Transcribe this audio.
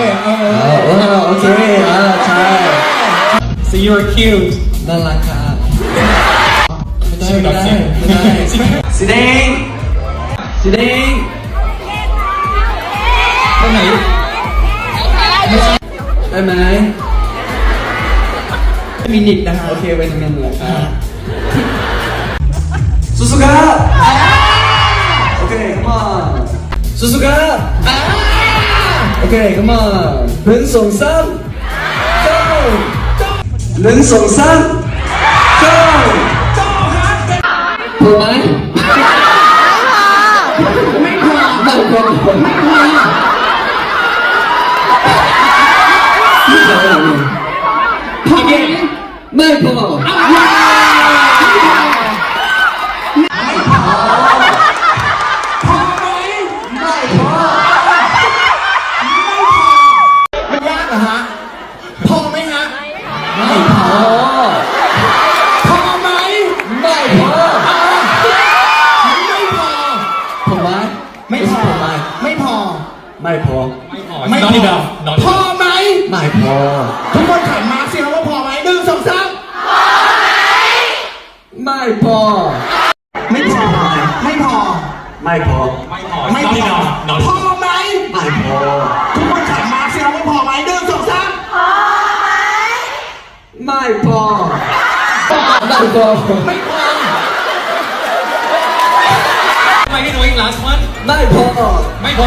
เออเออเออโอเคอ่าใช่ so you're cute น่ารักครับไม่ได้ไม่ได้สียงไม่ได้สีแดงสีแดงคนไหนได้ไหมมินิทนะฮะโอเคไปทำงานเหรอครับสุสุกะโอเค come on สุสุกะ โอเค come on หนึ่งสองสาม go หนึ่งสองสาม go พอไหมไม่พอไม่พอไม่พอพอไหมไม่พอ พอไหมไม่พอไหมไม่พอ ไม่พอ ไม่พอ พอไหม ไม่พอ ทุกคนถามมาสิครับว่าพอไหมหนึ่งสองสามไม่พอ ไม่พอ ไม่พอ ไม่พอ ไม่พอ พอไหม ไม่พอ ทุกคนถามมาสิครับว่าพอไหมหนึ่งสองสามไม่พอ ไม่พอ ไม่พอ 麦克，麦克